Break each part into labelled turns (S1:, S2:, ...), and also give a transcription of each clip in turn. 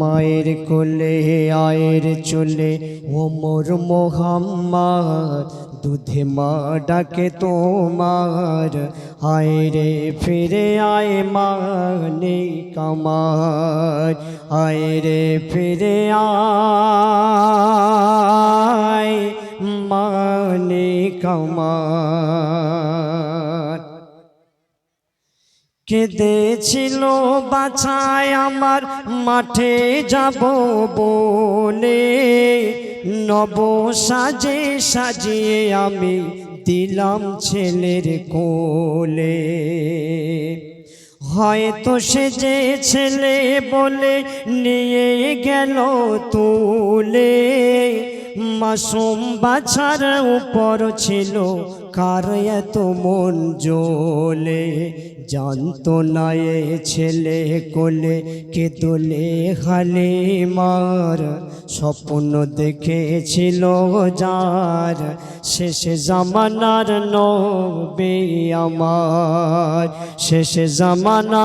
S1: মায়ের কোলে আয়ের চলে, ওমর মোহাম্মদ দুধে মা ডাকে তোমার আয় রে ফিরে আয় মানে কামার আয় রে ফিরে আয় মানে কামার। কেঁদেছিল বাছায় আমার মাঠে যাব বলে। নব সাজে সাজিয়ে আমি দিলাম ছেলের কোলে। হয়তো সে যে ছেলে বলে নিয়ে গেল তুলে। মাসুম বাছার উপর ছিল কার এত মন জোলে জানতো না এ ছেলে কোলে কে তোলে হালে মার স্বপ্ন দেখেছিল যার। শেষে জামানার নবে আমার, শেষে জামানার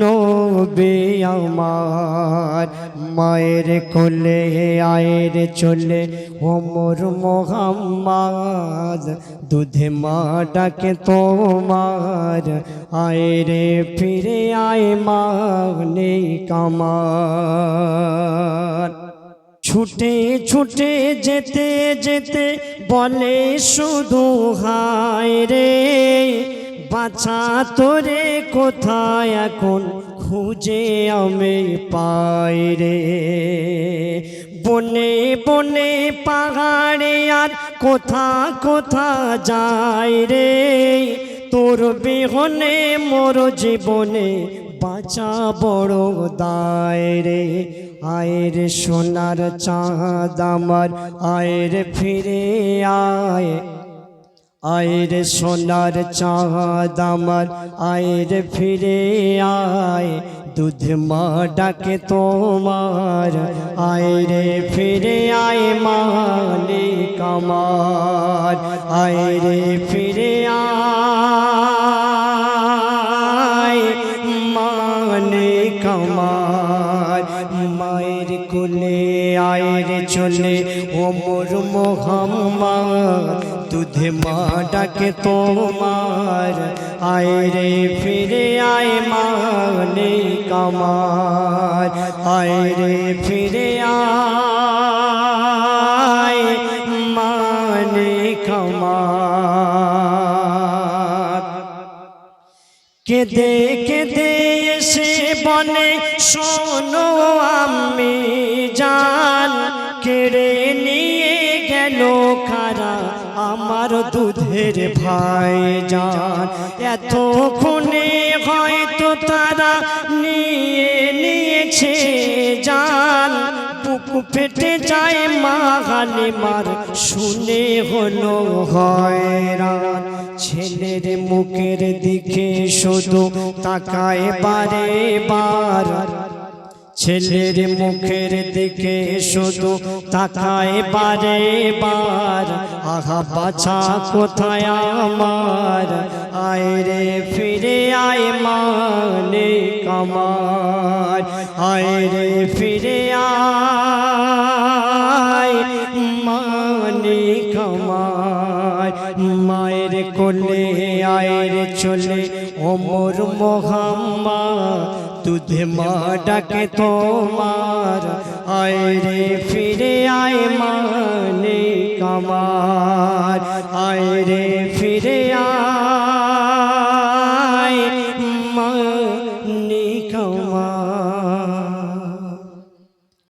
S1: নবে আমার। মায়ের কোলে আয়ের চলে। ওমর মোহাম্মদ, দুধে মা ডাকে তোমার। রে ফিরে আয় মানে কামার। ছুটে ছুটে, যেতে যেতে বলে শুধু হায় রে। বাছা তোরে কোথায় এখন? খুঁজে আমি পাই রে। বনে বনে পাহাড়ে আর কোথা কোথা যায় রে। তোর বিহনে মোর জীবনে বাঁচা বড় দায় রে। আয়ের সোনার চাঁদ আমার, আয়ের ফিরে আয়। আয়ের সোনার চাঁদ আমার আয়ের ফিরে আয়। দুধ মা ডাকে তোমার আয়ের ফিরে আয় মালিক আমার আয়রে ফিরে আয় মালিক আমার। মায়ের কোলে আয়ের চলে ওমর মোহাম্মদ দুধে মা ডাকে তোমার, আয় রে ফিরে আয় মানে কামার আয় রে ফিরে আয় মানে কামার কেঁদে কেঁদে এসে বনে, শোনো আমি জান কেড়ে নিয়ে গেল কারা আমার দুধের ভাই জান এতক্ষণে হয়তো তারা নিয়ে নিয়েছে জান বুক ফেটে যায় মা মার শুনে হলো হয়রান। ছেলের মুখের দিকে শুধু তাকায় বারে বার ছেলের মুখের দিকে শুধু তাকায় বারে বার। আহা, বাছা, কোথায় আমার? আয় রে, ফিরে আয় মানে কামার আয় রে, ফিরে আয় মানে কামার মায়ের কোলে, আয়ের চলে, ওমর মোহাম্মদ দুধে মা ডাকে তোমার আয় রে ফিরে আয় মানে কামার আয় রে